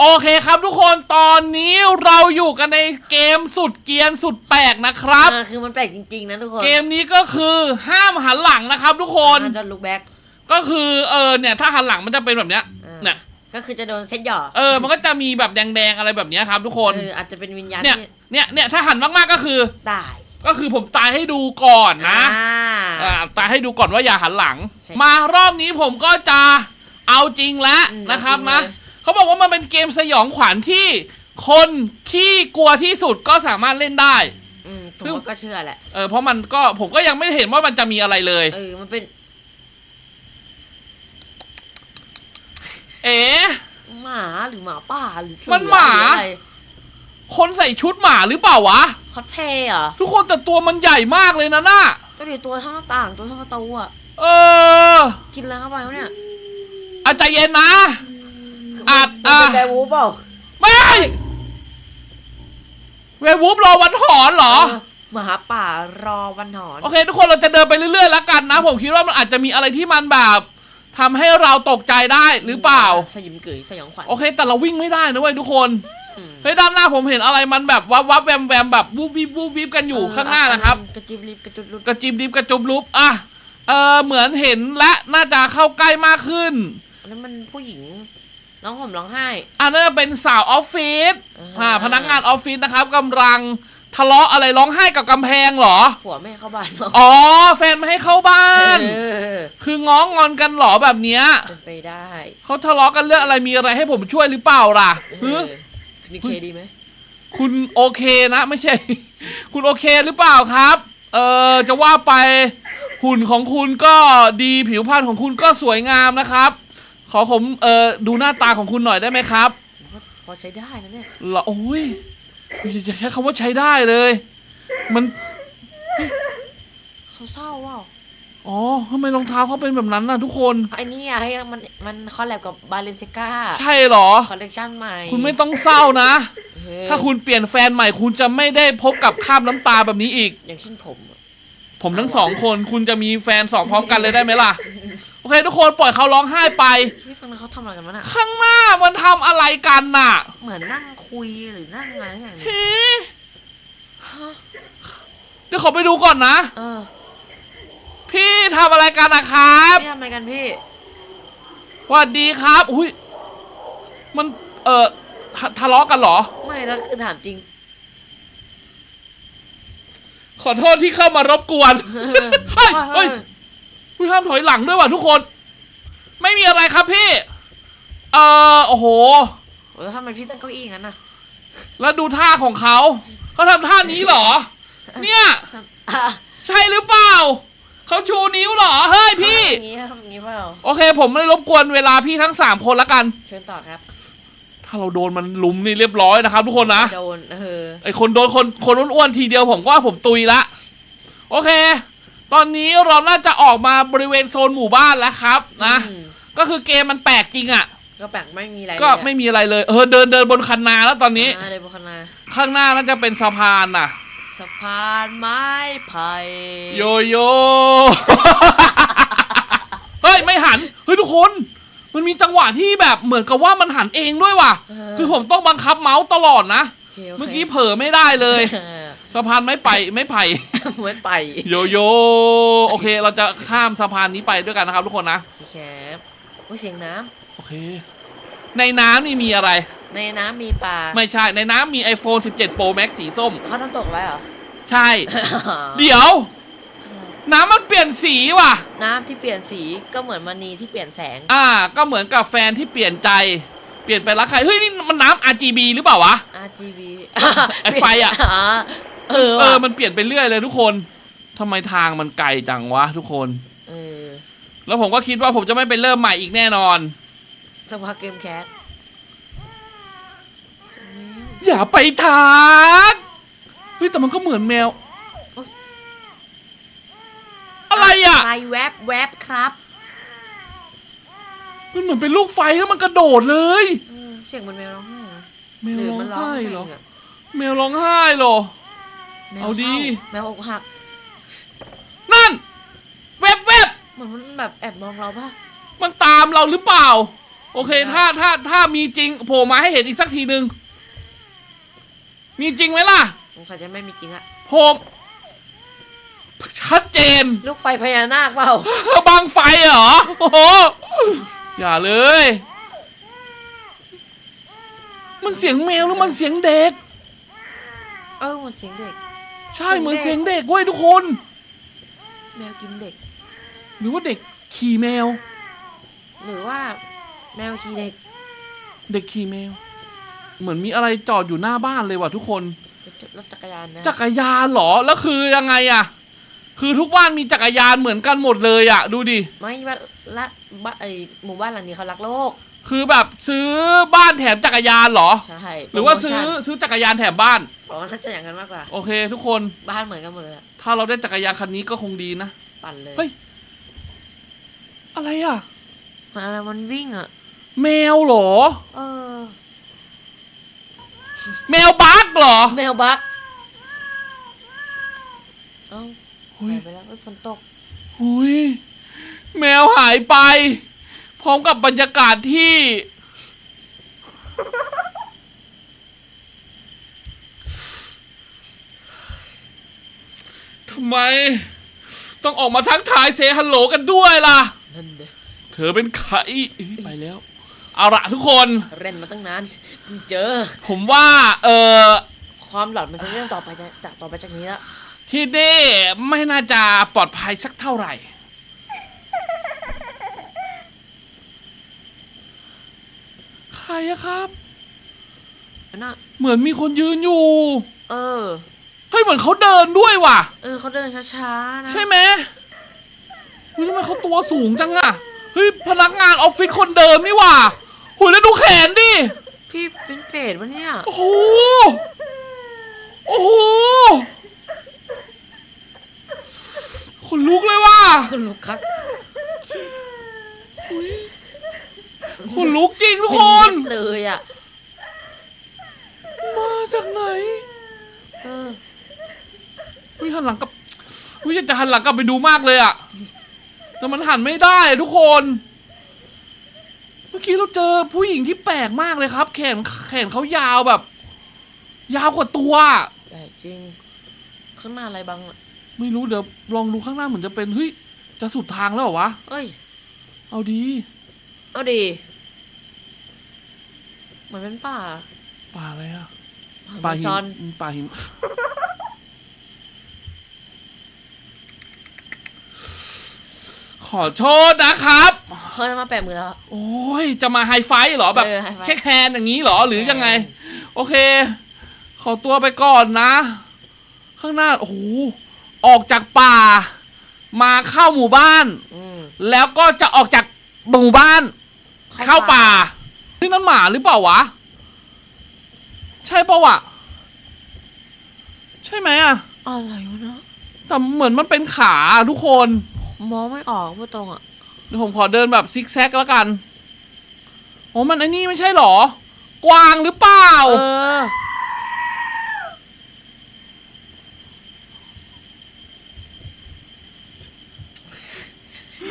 โอเคครับทุกคนตอนนี้เราอยู่กันในเกมสุดเกรียนสุดแปลกนะครับ อ่าคือมันแปลกจริงๆนะทุกคนเกมนี้ก็คือห้ามหันหลังนะครับ ทุกคนจะลุกแบ็กก็คือเออเนี่ยถ้าหันหลังมันจะเป็นแบบเนี้ย เนี่ย ก็คือจะโดนเซ็ตหย่อเออ มันก็จะมีแบบแดงๆอะไรแบบเนี้ยครับ ทุกคน เอออาจจะเป็นวิญญาณเนี่ย ที่เนี่ย เนี่ยถ้าหันมากๆก็คือ ตายก็คือผมตายให้ดูก่อนนะ อ่า อ่าตายให้ดูก่อนว่าอย่าหันหลัง ใช่มารอบนี้ผมก็จะเอาจริงแล้วอืมนะครับเอาจริงนะ เลย เขาบอกว่ามันเป็นเกมสยองขวัญที่คนขี้กลัวที่สุดก็สามารถเล่นได้ อืมผมคือว่าก็เชื่อแหละ เออเพราะมันก็ผมก็ยังไม่เห็นว่ามันจะมีอะไรเลย เออ มันเป็น เอ๋หมาหรือหมาป่าหรือเสือมันหมา รืออะไรคนใส่ชุดหมาหรือเปล่าวะ คอสเพลย์เหรอทุกคนแต่ตัวมันใหญ่มากเลยนะน่ะก็เดี๋ยวตัวเท่าหน้าต่างตัวเท่าประตูอะ เออกินแล้วเข้าไปวะเนี่ย อาใจเย็นนะ อาจมันเป็นอะไดวูฟเปล่าไม่เวรวูฟรอวันหอนเหรอ เออหมาป่ารอวันหอน โอเค ทุกคนเราจะเดินไปเรื่อยๆแล้วกันนะ ผมคิดว่ามันอาจจะมีอะไรที่มันแบบทำให้เราตกใจได้หรือเปล่า สยิมกึ๋ยสยองขวัญโอเค แต่เราวิ่งไม่ได้นะเว้ยทุกคนอืมเฮ้ยด้านหน้าผมเห็นอะไรมันแบบวับวับแวมแวมแบบวูบวิบวูบวิบกันอยู่ข้างหน้านะครับ กระจิบลิบกระจุดลุดกระจิบดิบกระจุบลุบอะเออเหมือนเห็นและน่าจะเข้าใกล้มากขึ้น อันนั้นมันผู้หญิง ร้องห่มร้องไห้ อันนั้นจะเป็นสาวออฟฟิศอ่าอ่าพนักงานออฟฟิศนะครับกำลังทะเลาะอะไรร้องไห้กับกำแพงเหรอ ผัวไม่ให้เข้าบ้านเนาะอ๋อ แฟนไม่ให้เข้าบ้านเออคือง้องงอนกันเหรอแบบเนี้ยเป็นไปได้ เขาทะเลาะกันเรื่องอะไรมีอะไรให้ผมช่วยหรือเปล่าล่ะเอฮึอคุณนิเคดีไหม คุณโอเคนะไม่ใช่ คุณโอเคหรือเปล่าครับ เออจะว่าไปหุ่นของคุณก็ดีผิวพรรณของคุณก็สวยงามนะครับ ขอผมเออดูหน้าตาของคุณหน่อยได้ไหมครับผมว่าพอใช้ได้นะเนี่ยเหรอโอ้ยอย่าจะใช้คำว่าใช้ได้เลย มันเขาเศร้าว่าอ๋อทำไมรองเท้าเขาเป็นแบบนั้นน่ะทุกคน ไอ้นี่อะให้มันมันคอลแลบกับบาเลนเซกาใช่เหรอ คอลเลกชันใหม่คุณไม่ต้องเศร้านะเออถ้าคุณเปลี่ยนแฟนใหม่ คุณจะไม่ได้พบกับข้ามน้ำตาแบบนี้อีก อย่างเช่นผมอะ ผมทั้งสองคนคุณจะมีแฟนสองพร้อมกันเลยได้ไหมล่ะ โอเค ทุกคนปล่อยเขาร้องไห้ไป ที่ตรงนั้นเขาทำอะไรกันวะน่ะข้างหน้ามันทำอะไรกันน่ะเหมือนนั่งคุยหรือนั่งอะไรอย่างเงี้ยเฮ้ฮะเดี๋ยวขอไปดูก่อนนะ เออพี่ทำอะไรกันนะครับ นี่ทำไมกันพี่สวัสดีครับ อุ้ย มัน เอ่อทะทะเลาะกันเหรอ ไม่แล้วคือถามจริง ขอโทษที่เข้ามารบกวนเฮ้ยเฮ้ยอุ้ยห้ามถอยหลังด้วยว่ะทุกคน ไม่มีอะไรครับพี่ เอ่อโอ้โหแล้วทำไมพี่ตั้งเก้าอี้งั้นน่ะแล้วดูท่าของเขา เขาทำท่านี้เหรอ เนี่ย อะใช่หรือเปล่า เขาชูนิ้วเหรอ เฮ้ยพี่ ทำอย่างงี้ทำอย่างงี้เปล่าโอเค ผมไม่รบกวนเวลาพี่ทั้งสามคนละกัน เชิญต่อครับ ถ้าเราโดนมันลุมนี่เรียบร้อยนะครับทุกคนนะ โดนเออไอคนโดนคนคนอ้วนๆทีเดียวผมก็ว่าผมตุยละ โอเค ตอนนี้เราน่าจะออกมาบริเวณโซนหมู่บ้านแล้วครับนะ อืมก็คือเกมมันแปลกจริงอะ่ะ ก็แปลกไม่มีอะไรก็เลยอะไม่มีอะไรเลย เออเดินเดินบนคันนาแล้วตอนนี้อ่าเลยบุคนาข้างหน้าน่าจะเป็นสะพานน่ะ สะพานไม้ไผ่โยโย่ เฮ้ย ไม่หัน เฮ้ยทุกคน มันมีจังหวะที่แบบเหมือนกับว่ามันหันเองด้วยว่ะคือผมต้องบังคับเมาส์ตลอดนะ โคโคเมื่อกี้เผลอไม่ได้เลยเออสะพานไม่ไปไม่ไผ่เหมือนไปโยโย่โอเค เราจะข้ามสะพานนี้ไปด้วยกันนะครับทุกคนนะ โอเคครับโอ้ยเสียงน้โอเค ในน้ำนี่มีอะไรำในน้ำมีปลาไม่ใช่ ในน้ำมี iPhone 17 Pro Max สีส้ม เขาทำตกไว้เหรอ ใช่ เดี๋ยว น้ำมันเปลี่ยนสีว่ะ น้ำที่เปลี่ยนสีก็เหมือนมณีที่เปลี่ยนแสง อ่า ก็เหมือนกับแฟนที่เปลี่ยนใจ เปลี่ยนไปรักใคร เฮ้ยนี่มันน้ำ RGB หรือเปล่าวะ RGB ไอ้ไฟอะอ๋อเออเอว่ะอมันเปลี่ยนไปเรื่อยเลยทุกคนทำไมทางมันไกลจังวะทุกคนเออแล้วผมก็คิดว่าผมจะไม่ไปเริ่มใหม่อีกแน่นอนสักพักเกมแคสอย่าไปทักเฮ้ยแต่มันก็เหมือนแมว อะไรอะไรแวบแวบครับมันเหมือนเป็นลูกไฟแล้วมันกระโดดเลย เออเสียงมันแมวร้องไห้เหรอแมวหรือร้องมันร้องไห้เสียเหรองอะแมวร้องไห้เหรอ แมวเอาดี ศร้แมวอกหัก นั่น แวบแวบเหมือนมันแบบแอบมองเราป่ะมันตามเราหรือเปล่า โอเค ถ้าถ้าถ้ามีจริงโผล่มาให้เห็นอีกสักทีหนึ่งมีจริงไหมล่ะ สงสัยจะไม่มีจริงอะโผล่ ชัดเจน ลูกไฟพญานาคเปล่าบางไฟเหรอโอ้โหอย่าเลย มันเสียงแมวหรือมันเสียงเด็ก เออเหมันเสียงเด็ก ใช่เสียงเด็กเหมือนเสียงเด็กเว้ยทุกคน แมวกินเด็ก หรือว่าเด็กขี่แมว หรือว่าแมวขี่เด็ก เด็กขี่แมว เหมือนมีอะไรจอดอยู่หน้าบ้านเลยว่ะทุกคน รถจักรยานนะ จักรยานเหรอ แล้วคือยังไงอะ คือทุกบ้านมีจักรยานเหมือนกันหมดเลยอะดูดิ ไม่ว่าละบ้านไอหมู่บ้านหลังนี้เขารักโลก คือแบบซื้อบ้านแถมจักรยานเหรอ ใช่หรือว่าซื้อโปโมชั่นซื้อจักรยานแถมบ้าน อ๋อน่าจะอย่างนั้นมากกว่า โอเค ทุกคน บ้านเหมือนกันหมดเลยอะถ้าเราได้จักรยานคันนี้ก็คงดีนะ ปั่นเลย เฮ้ย อะไรอะมันอะไรมันวิ่งอะแมวเหรอ เออ แมวบั๊กเหรอ แมวบักเอ้า หุยหายไปแล้วเอ้ยฝนตกหุยแมวหายไป พร้อมกับบรรยากาศที่ ทำไม ต้องออกมาทักทายเซฮัลโหลกันด้วยล่ะ นั่นเด้อเธอเป็นใครเอ้ยไปแล้ว เอาละทุกคน เล่นมาตั้งนานเพิ่งเจอ ผมว่า เออ ความหลอนมันจะเรื่องต่อไปจากจากต่อไปจากนี้ละ ที่นี่ไม่น่าจะปลอดภัยสักเท่าไหร่ ใครอะครับ น่ะเหมือนมีคนยืนอยู่ เออ เฮ้ยเหมือนเขาเดินด้วยว่ะ เออเขาเดินช้าๆนะใช่ไหมเฮ้ยทำไมเขาตัวสูงจังอะเฮ้ยพนักงานออฟฟิศคนเดิมนี่ว่ะหุยแล้วดูแขนดิ พี่เป็นเป็ดวะเนี่ย โอ้โห โอ้โหขน ลุกเลยว่ะคุณลูกคักขนลุกจริงทุกคน เป็นเม็ดเลยอะมาจากไหนเออเฮ้ยหันหลังกลับเฮ้ยอยากจะหันหลังกลับไปดูมากเลยอะแต่มันหันไม่ได้ทุกคน เมื่อกี้เราเจอผู้หญิงที่แปลกมากเลยครับ แขนแขนเขายาวแบบ ยาวกว่าตัวใหญ่จริง ข้างหน้าอะไรบังอะ ไม่รู้เดี๋ยวลองดูข้างหน้าเหมือนจะเป็นเฮ้ยจะสุดทางแล้วเหรอวะ เอ้ย เอาดี เอาดี เหมือนเป็นป่า ป่าอะไรอะป่าหิซอนป่าหินขอโทษนะครับเขาจะมาแปะมือแล้ว โอ้ย จะมาไฮไฟว์เหรอแบบเออไฮไฟว์เช็คแฮนด์อย่างนี้เหรอหรือยังไงแฮนด์โอเค ขอตัวไปก่อนนะ ข้างหน้า โอ้โห ออกจากป่า มาเข้าหมู่บ้าน อืม แล้วก็จะออกจากหมู่บ้าน เข้าป่านี่นั่นหมาหรือเปล่าวะ ใช่ปะวะ ใช่ไหมอะอะไรวะเนาะแต่เหมือนมันเป็นขาทุกคน มองไม่ออกพูดตรงอะ เดี๋ยวผมขอเดินแบบซิกแซกแล้วกัน โอ้มันไอ้นี่ไม่ใช่เหรอ กวางหรือเปล่า เออ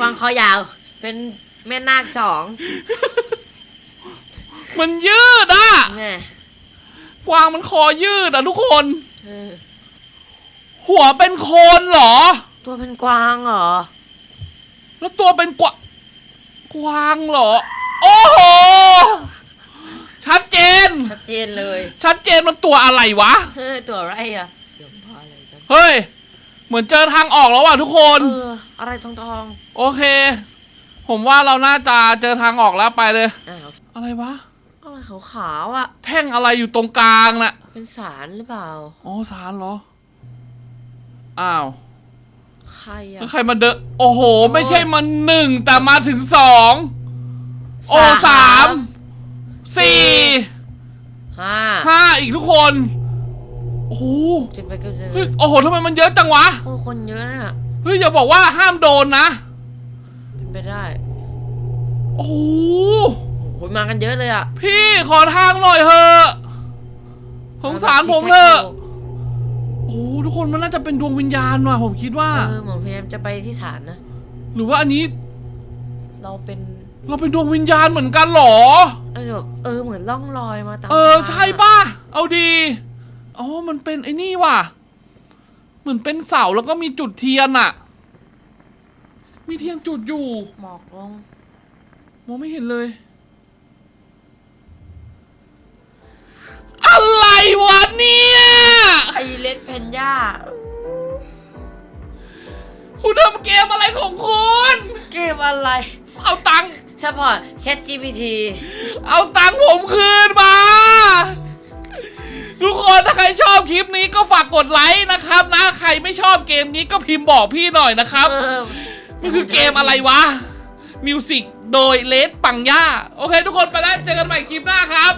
วางคอยาว เป็นแม่นาคสองมันยืดอะไงกวางมันคอยืดอะทุกคน เออหัวเป็นโคนเหรอ ตัวเป็นกวางเหรอ แล้วตัวเป็นกวางกวางเหรอ โอ้โห ชัดเจน ชัดเจนเลยชัดเจนมันตัวอะไรวะเฮ้ยตัวอะไรอะเดี๋ยวพออะไรกัน เฮ้ย เหมือนเจอทางออกแล้วว่ะทุกคน เออ อะไรทองทองโอเค ผมว่าเราน่าจะเจอทางออกแล้วไปเลยๆอ้าวอะไรวะ อะไรขาวๆอะ แท่งอะไรอยู่ตรงกลางน่ะ เป็นสารหรือเปล่า อ๋อสารเหรอ อ้าวใครอะ แล้วใครมาเดนโอ้โห ไม่ใช่มาหนึ่งแต่มาถึงสอง โอ้สาม สี่ห้าห้าอีกทุกคน โอ้โหจะไปก็จะเฮ้ยโอ้โหทำไมมันเยอะจังวะ โอ้คนเยอะนะเนี่ยเฮ้ยอย่าบอกว่าห้ามโดนนะ เป็นไปได้โอ้โหคนมากันเยอะเลยอะพี่ขอทางหน่อยเถอะสงสารผมเถอะโอ้โหทุกคนมันน่าจะเป็นดวงวิญญาณว่ะผมคิดว่า เออเหมือนพยายามจะไปที่ศาลนะ หรือว่าอันนี้ เราเป็นเราเป็นดวงวิญญาณเหมือนกันเหรอ เออแบบเออเหมือนล่องลอยมาตามเออ ทางใช่ป่ะ เอาดี อ๋อ มันเป็นไอ้นี่ว่ะ เหมือนเป็นเสาแล้วก็มีจุดเทียนอะมีเทียนจุดอยู่ หมอกลง มองไม่เห็นเลย อะไรวะเนี่ย ไอเลดเพนย่า คุณทำเกมอะไรของคุณ เกมอะไรเอาตังค์เฉพาะ Chat GPT เอาตังค์ผมคืนมา ทุกคนถ้าใครชอบคลิปนี้ก็ฝากกดไลค์นะครับนะใครไม่ชอบเกมนี้ก็พิมพ์บอกพี่หน่อยนะครับเออมันคือเกมอะไรวะมิวสิกโดยเลดปังย่าโอเค ทุกคนไปแล้วเจอกันใหม่คลิปหน้าครับ